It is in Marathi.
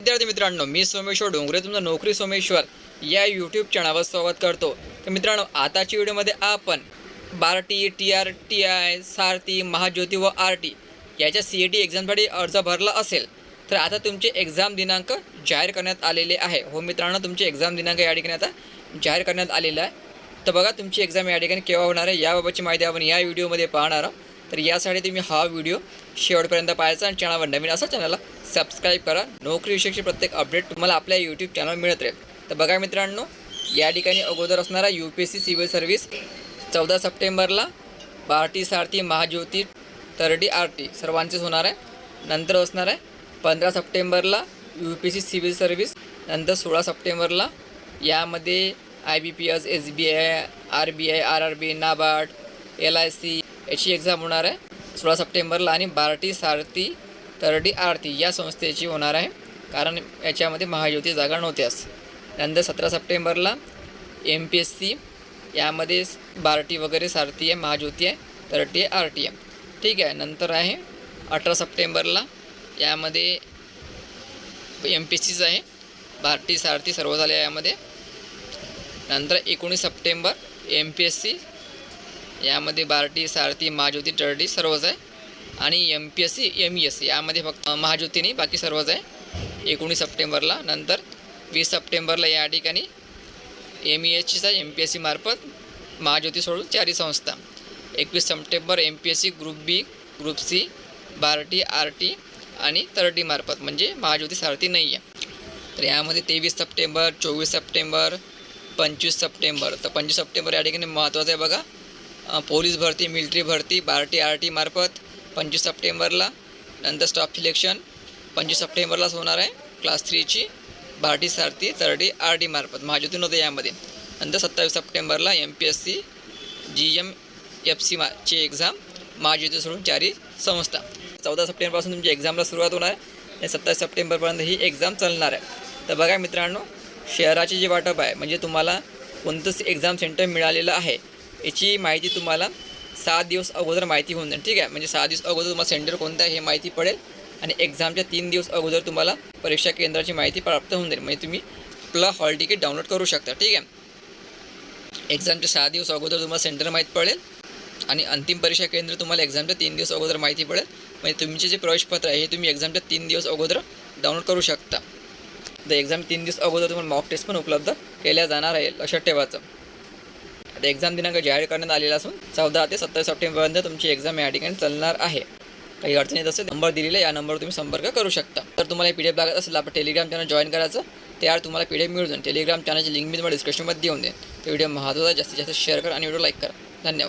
विद्यार्थी मित्रांनो मी सोमेश्वर डोंगरे तुमचं नोकरी सोमेश्वर या यूट्यूब चॅनलवर स्वागत करतो. तर मित्रांनो आताच्या व्हिडिओमध्ये आपण Barti T R T I Sarathi Mahajyoti व आर टी याच्या सी ए टी एक्झामसाठी अर्ज भरला असेल तर आता तुमचे एक्झाम दिनांक जाहीर करण्यात आलेले आहे. हो मित्रांनो तुमचे एक्झाम दिनांक या ठिकाणी आता जाहीर करण्यात आलेला आहे. तर बघा तुमची एक्झाम या ठिकाणी केव्हा होणार आहे याबाबतची माहिती आपण या व्हिडिओमध्ये पाहणार आहोत. तर यासाठी तुम्ही हा व्हिडिओ शेवटपर्यंत पाहायचा आणि चॅनलवर नवीन असा चॅनलला सबस्क्राईब करा. नोकरीविषयीचे प्रत्येक अपडेट तुम्हाला आपल्या यूट्यूब चॅनल मिळत राहील. तर बघा मित्रांनो या ठिकाणी अगोदर असणारा U P S C civil service चौदा सप्टेंबरला बार्टी सारथी महाज्योती तरडी आर टी सर्वांचेच होणार आहे. नंतर असणार आहे पंधरा सप्टेंबरला U P C civil service नंतर सोळा सप्टेंबरला यामध्ये I B P S S B I R B I R R B NABARD L I C याची एक्झाम होणार आहे. सोळा सप्टेंबरला आणि बार्टी सारथी तरडी आरती या संस्थेची होणार आहे. कारण याच्यामध्ये महायुती जागा नव्हत्याच नंतर सतरा सप्टेंबरला एम पी एस सी यामध्ये बार्टी वगैरे सारथी आहे महाज्योती आहे तरटी आहे आर टी आहे. ठीक आहे नंतर आहे अठरा सप्टेंबरला यामध्ये एम पी एस सीच आहे. भारती सारथी सर्व झाले यामध्ये. नंतर एकोणीस September M P S C यामध्ये बार्टी सारथी महाज्योती टर्डी सर्वच आहे. आणि M P S C M E S C यामध्ये फक्त महाज्योती नाही बाकी सर्वच आहे. एकोणीस सप्टेंबरला नंतर वीस सप्टेंबरला या ठिकाणी एम ई एस सीचा एम पी एस सी मार्फत महाज्योती सोडून चारही संस्था. एकवीस September M P S C group B group C Barti R T आणि तरटी मार्फत म्हणजे महाज्योती सारथी नाही आहे तर यामध्ये तेवीस सप्टेंबर चोवीस सप्टेंबर पंचवीस सप्टेंबर. तर पंचवीस सप्टेंबर या ठिकाणी महत्त्वाचं आहे बघा. पोलीस भरती मिलिटरी भरती बार्टी आर टी मार्फत पंचवीस सप्टेंबरला नंतर स्टाफ सिलेक्शन. पंचवीस सप्टेंबरलाच होणार आहे. क्लास थ्रीची भारती सारथी तरडी आर डी मार्फत. महाज्योतीन होते यामध्ये. नंतर सत्तावीस सप्टेंबरला M P S C G M F C ची एक्झाम महाज्योती सोडून चारी संस्था. चौदा सप्टेंबरपासून तुमची एक्झामला सुरुवात होणार आहे. आणि सत्तावीस सप्टेंबरपर्यंत ही एक्झाम चालणार आहे. तर बघा मित्रांनो शहराचे जे वाटप आहे म्हणजे तुम्हाला कोणतंच एक्झाम सेंटर मिळालेलं आहे याची माहिती तुम्हाला सात दिवस अगोदर माहिती होऊन जाईल ठीक आहे? म्हणजे सहा दिवस अगोदर तुम्हाला सेंटर कोणतं आहे हे माहिती पडेल आणि एक्झामच्या तीन दिवस अगोदर तुम्हाला परीक्षा केंद्राची माहिती प्राप्त होऊन जाईल. म्हणजे तुम्ही आपला हॉल तिकीट डाउनलोड करू शकता ठीक आहे? एक्झामच्या सहा दिवस अगोदर तुम्हाला सेंटर माहीत पडेल आणि अंतिम परीक्षा केंद्र तुम्हाला एक्झामच्या तीन दिवस अगोदर माहिती पडेल. म्हणजे तुमचे जे प्रवेशपत्र आहे हे तुम्ही एक्झामच्या तीन दिवस अगोदर डाउनलोड करू शकता. तर एक्झाम तीन दिवस अगोदर तुम्हाला मॉक टेस्ट पण उपलब्ध केल्या जाणार आहे लक्षात ठेवायचं. आता एक्झाम दिनांक जाहीर करण्यात आलेला असून चौदा ते सत्तावीस सप्टेंबरपर्यंत तुमची एक्झाम या ठिकाणी चालणार आहे. काही अडचण येत असेल नंबर दिलेला आहे, या नंबरवर तुम्ही संपर्क करू शकता. तर तुम्हाला पी डी एफ लागत असेल आपण टेलिग्राम चॅनल जॉईन करायचं. त्यावर तुम्हाला पी डी एफ मिळून जाईल. टेलिग्राम चॅनलची लिंक मी तुम्हाला डिस्क्रिप्शनमध्ये देऊन देईन. ते व्हिडिओ महत्त्वाचा जास्तीत जास्त शेअर करा आणि व्हिडिओ लाईक करा. धन्यवाद.